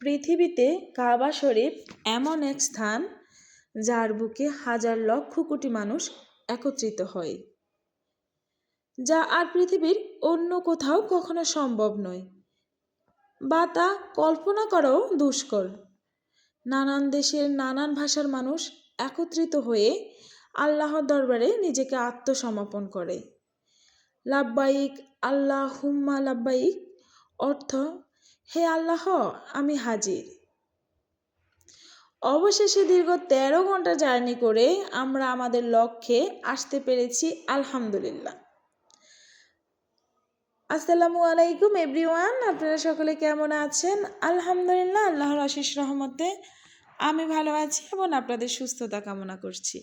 পৃথিবীতে কাবা শরীফ এমন এক স্থান যার বুকে হাজার লক্ষ কোটি মানুষ একত্রিত হয়, যা আর পৃথিবীর অন্য কোথাও কখনো সম্ভব নয়। বা তা কল্পনা করাও দুষ্কর। নানান দেশের নানান ভাষার মানুষ একত্রিত হয়ে আল্লাহর দরবারে নিজেকে আত্মসমর্পণ করে। লাব্বাইক আল্লাহ হুম্মা লাব্বাইক অর্থ হে আল্লাহ, আমি হাজির। অবশেষে দীর্ঘ তেরো ঘণ্টা জার্নি করে আমরা আমাদের লক্ষ্যে আসতে পেরেছি, আলহামদুলিল্লাহ। আসসালামু আলাইকুম এভরিওয়ান, আপনারা সকলে কেমন আছেন? আলহামদুলিল্লাহ, আল্লাহর আশিস রহমতে আমি ভালো আছি এবং আপনাদের সুস্থতা কামনা করছি।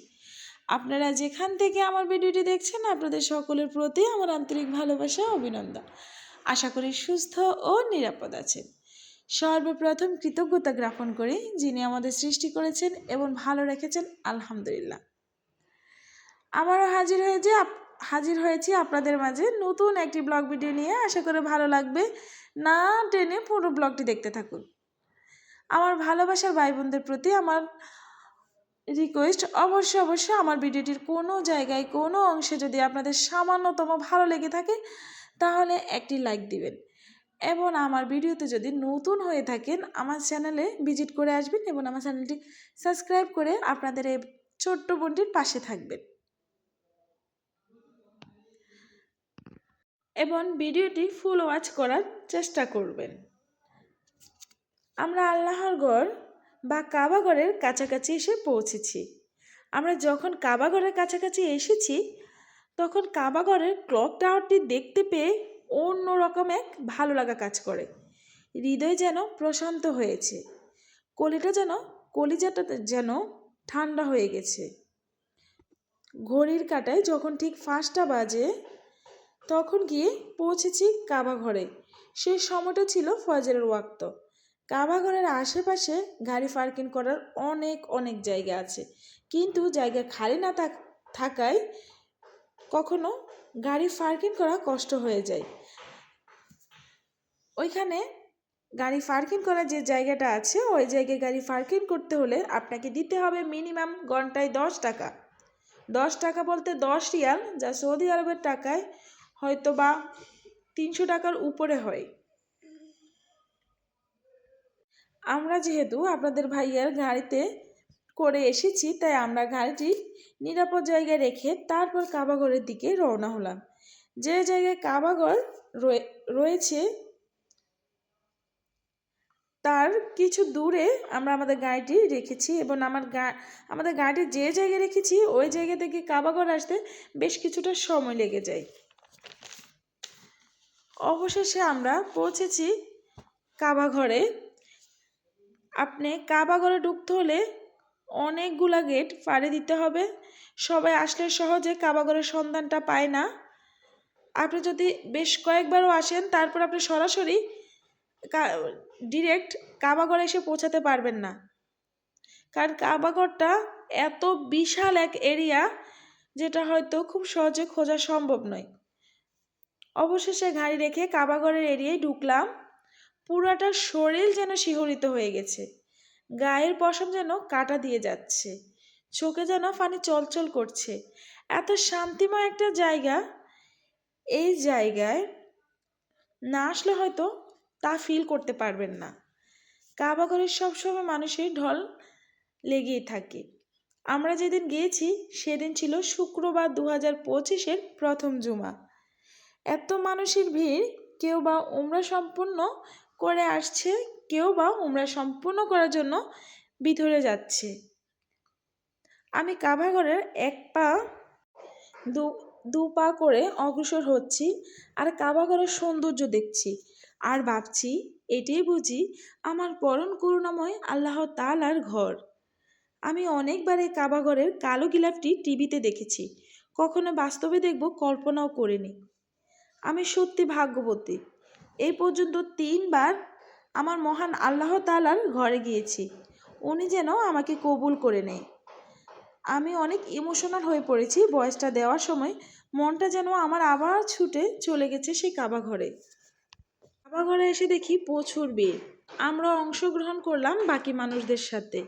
আপনারা যেখান থেকে আমার ভিডিওটি দেখছেন, আপনাদের সকলের প্রতি আমার আন্তরিক ভালোবাসা, অভিনন্দন। আশা করি সুস্থ ও নিরাপদ আছেন সর্বপ্রথম কৃতজ্ঞতা জ্ঞাপন করি যিনি আমাদের সৃষ্টি করেছেন এবং ভালো রেখেছেন, আলহামদুলিল্লাহ। আমারও হাজির হয়েছে হাজির হয়েছি আপনাদের মাঝে নতুন একটি ব্লগ ভিডিও নিয়ে। আশা করে ভালো লাগবে। না টেনে পুরো ব্লগটি দেখতে থাকুন। আমার ভালোবাসার ভাই বোনদের প্রতি আমার রিকোয়েস্ট অবশ্যই অবশ্যই আমার ভিডিওটির কোনো জায়গায়, কোনো অংশে যদি আপনাদের সামান্যতম ভালো লেগে থাকে তাহলে একটি লাইক দিবেন। এবং আমার ভিডিওতে যদি নতুন হয়ে থাকেন, আমার চ্যানেলে ভিজিট করে আসবেন এবং আমার চ্যানেলটি সাবস্ক্রাইব করে আপনাদের এই ছোট্ট বোনটির পাশে থাকবেন। এবং ভিডিওটি ফুল ওয়াচ করার চেষ্টা করবেন। আমরা আল্লাহর গড় বা কাবাগড়ের কাছাকাছি এসে পৌঁছেছি। আমরা যখন কাবাগড়ের কাছাকাছি এসেছি তখন কাবাগড়ের ক্লক টাওয়ারটি দেখতে পেয়ে অন্য রকম এক ভালো লাগা কাজ করে। হৃদয় যেন প্রশান্ত হয়েছে। কলিটা যেন, কলিজাটা যেন ঠান্ডা হয়ে গেছে। ঘড়ির কাটায় যখন ঠিক পাঁচটা বাজে, তখন গিয়ে পৌঁছেছি কাবা ঘরে সেই সময়টা ছিল ফজরের ওয়াক্ত। কাবা ঘরের আশেপাশে গাড়ি পার্কিং করার অনেক অনেক জায়গা আছে। কিন্তু জায়গা খালি না থাকায় কখনো গাড়ি পার্কিং করা কষ্ট হয়ে যায়। ওইখানে গাড়ি পার্কিং করার যে জায়গাটা আছে, ওই জায়গায় গাড়ি পার্কিং করতে হলে আপনাকে দিতে হবে মিনিমাম ঘন্টায় দশ টাকা। দশ টাকা বলতে দশ রিয়াল, যা সৌদি আরবের টাকায় হয়তো বা তিনশো টাকার উপরে হয়। আমরা যেহেতু আপনাদের ভাইয়ার গাড়িতে করে এসেছি, তাই আমরা গাড়িটি নিরাপদ জায়গায় রেখে তারপর কাবাগরের দিকে রওনা হলাম। যে জায়গায় কাবাগর রয়েছে, তার কিছু দূরে আমরা আমাদের গাড়িটি রেখেছি এবং আমার গা, আমাদের গাড়িটি যে জায়গায় রেখেছি, ওই জায়গা থেকে কাবাগর আসতে বেশ কিছুটা সময় লেগে যায়। অবশেষে আমরা পৌঁছেছি কাবাঘরে আপনি কাবাঘরে ঢুকতে হলে অনেকগুলা গেট পাড়ি দিতে হবে। সবাই আসলে সহজে কাবাগরের সন্ধানটা পায় না। আপনি যদি বেশ কয়েকবারও আসেন, তারপর আপনি সরাসরি ডিরেক্ট কাবাগড়ে এসে পৌঁছাতে পারবেন না। কারণ কাবাগড়টা এত বিশাল এক এরিয়া যেটা হয়তো খুব সহজে খোঁজা সম্ভব নয়। অবশেষে গাড়ি রেখে কাবাগড়ের এরিয়ায় ঢুকলাম। পুরাটা শরীর যেন শিহরিত হয়ে গেছে। গায়ের পশম যেন কাটা দিয়ে যাচ্ছে। চোখে যেন পানি চলচল করছে। এত শান্তিময় একটা জায়গা, এই জায়গায় না আসলে হয়তো তা ফিল করতে পারবেন না। কাবাগরের সবসময় মানুষের ঢল লেগেই থাকে। আমরা যেদিন গিয়েছি, সেদিন ছিল শুক্রবার দু হাজার পঁচিশের প্রথম জুমা। এত মানুষের ভিড়, কেউ বা উমরা সম্পূর্ণ করে আসছে কেউ বা উমরা সম্পূর্ণ করার জন্য ভিতরে যাচ্ছে। আমি কাবাঘরের এক পা দু দু পা করে অগ্রসর হচ্ছি আর কাবাঘরের সৌন্দর্য দেখছি আর ভাবছি এটাই বুঝি আমার পরম করুণাময় আল্লাহ তালার ঘর। আমি অনেকবার এই কাবাঘরের কালো গিলাপটি টিভিতে দেখেছি, কখনো বাস্তবে দেখব, কল্পনাও করিনি। আমি সত্যি ভাগ্যবতী। এই পর্যন্ত তিনবার আমার মহান আল্লাহ তালার ঘরে গিয়েছি। উনি যেন আমাকে কবুল করে নেয়। আমি অনেক ইমোশনাল হয়ে পড়েছি বয়সটা দেওয়ার সময়। মনটা যেন আমার আবার ছুটে চলে গেছে সেই কাবা ঘরে। কাবা ঘরে এসে দেখি প্রচুর ভিড়। আমরা অংশগ্রহণ করলাম বাকি মানুষদের সাথে।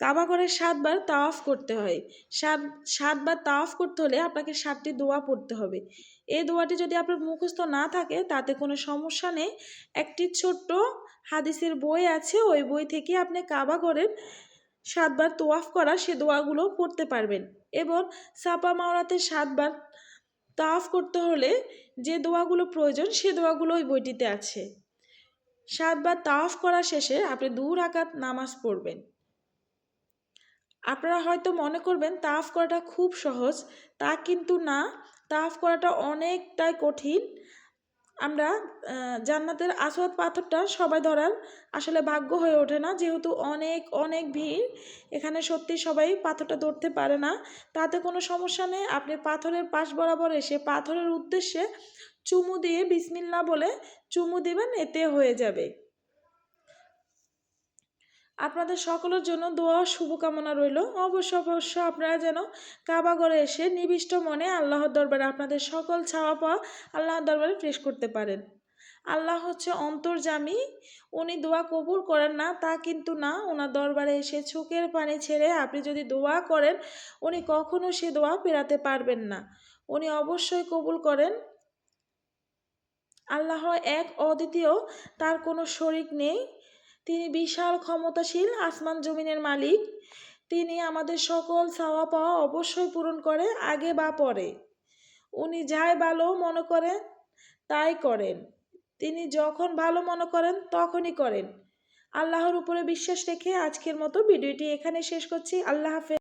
কাবা করে সাতবার তাওয়াফ করতে হয়। সাত, সাতবার তাওয়াফ করতে হলে আপনাকে সাতটি দোয়া পড়তে হবে। এই দোয়াটি যদি আপনার মুখস্থ না থাকে, তাতে কোনো সমস্যা নেই। একটি ছোট্ট হাদিসের বই আছে, ওই বই থেকে আপনি কাবা করেন সাতবার তোয়াফ করা, সে দোয়াগুলো পড়তে পারবেন। এবং সাপা মাওরাতে সাতবার তাওয়াফ করতে হলে যে দোয়াগুলো প্রয়োজন, সে দোয়াগুলো ওই বইটিতে আছে। সাতবার তাওয়াফ করা শেষে আপনি দু রাকাত নামাজ পড়বেন। আপনারা হয়তো মনে করবেন তাফ করাটা খুব সহজ, তা কিন্তু না। তাফ করাটা অনেকটাই কঠিন। আমরা জান্নাতের আসওয়াদ পাথরটা সবাই ধরার আসলে ভাগ্য হয়ে ওঠে না, যেহেতু অনেক অনেক ভিড়। এখানে সত্যি সবাই পাথরটা ধরতে পারে না। তাতে কোনো সমস্যা নেই, আপনি পাথরের পাশ বরাবর এসে পাথরের উদ্দেশ্যে চুমু দিয়ে বিসমিল্লা বলে চুমু দিবেন, এতে হয়ে যাবে। আপনাদের সকলের জন্য দোয়া শুভকামনা রইল। অবশ্য অবশ্য আপনারা যেন কাবাগরে এসে নিবিষ্ট মনে আল্লাহর দরবারে আপনাদের সকল ছাওয়া পাওয়া আল্লাহর দরবারে পেশ করতে পারেন। আল্লাহ হচ্ছে অন্তর্জামী উনি দোয়া কবুল করেন না, তা কিন্তু না ওনার দরবারে এসে চোখের পানি ছেড়ে আপনি যদি দোয়া করেন, উনি কখনো সে দোয়া পেরাতে পারবেন না। উনি অবশ্যই কবুল করেন। আল্লাহ এক অদ্বিতীয়, তার কোনো শরিক নেই। তিনি বিশাল ক্ষমতাশীল আসমান জমিনের মালিক। তিনি আমাদের সকল চাওয়া পাওয়া অবশ্যই পূরণ করে, আগে বা পরে। উনি যাই ভালো মনে করেন, তাই করেন। তিনি যখন ভালো মনে করেন, তখনই করেন। আল্লাহর উপরে বিশ্বাস রেখে আজকের মতো ভিডিওটি এখানে শেষ করছি। আল্লাহ হাফেজ।